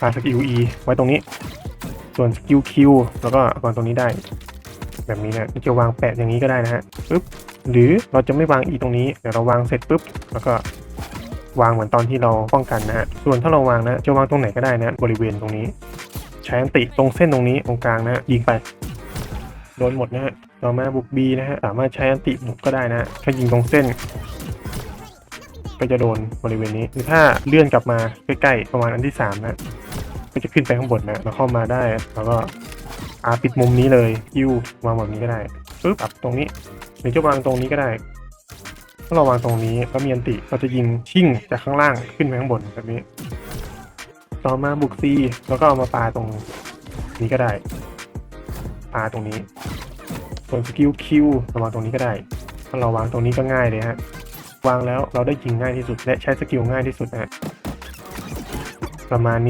ปาสกิล E ไว้ตรงนี้ ส่วนสกิล Q แล้วก็วางตรงนี้ได้ แบบนี้นะจะวางแปะอย่างนี้ก็ได้นะฮะปึ๊บหรือเราจะไม่วาง E ตรงนี้เดี๋ยวเราวางเสร็จปุ๊บแล้วก็วางเหมือนตอนที่เราป้องกันนะฮะ ส่วนถ้าเราวางนะจะวางตรงไหนก็ได้นะ บริเวณตรงนี้ ใช้อันติตรงเส้นตรงนี้ตรงกลางนะฮะยิงไปโดนหมดนะฮะ ต่อมาบุก B นะฮะ สามารถใช้อันติบุกก็ได้นะฮะถ้ายิงตรงเส้น ก็จะโดนบริเวณนี้หรือถ้าเลื่อนกลับมาใกล้ๆประมาณอันที่สามนะ ก็จะขึ้นไปข้างบนนะแล้วเข้ามาได้ แล้วก็อาปิดมุมนี้เลยยิววางแบบนี้ก็ได้ปึ๊บปรับตรงนี้ หรือจะวางตรงนี้ก็ได้ ถ้าเราวางตรงนี้แล้วมีอันติเราจะยิงชิ่งจากข้างล่างขึ้นไปข้างบนแบบนี้ ต่อมาบุกซีแล้วก็เอามาปาตรงนี้ก็ได้ปาตรงนี้ ส่วนสกิลคิวเราวางตรงนี้ก็ได้ ถ้าเราวางตรงนี้ก็ง่ายเลยฮะ วางแล้วเราได้ยิงง่ายที่สุดและใช้สกิลง่ายที่สุดนะประมาณนี้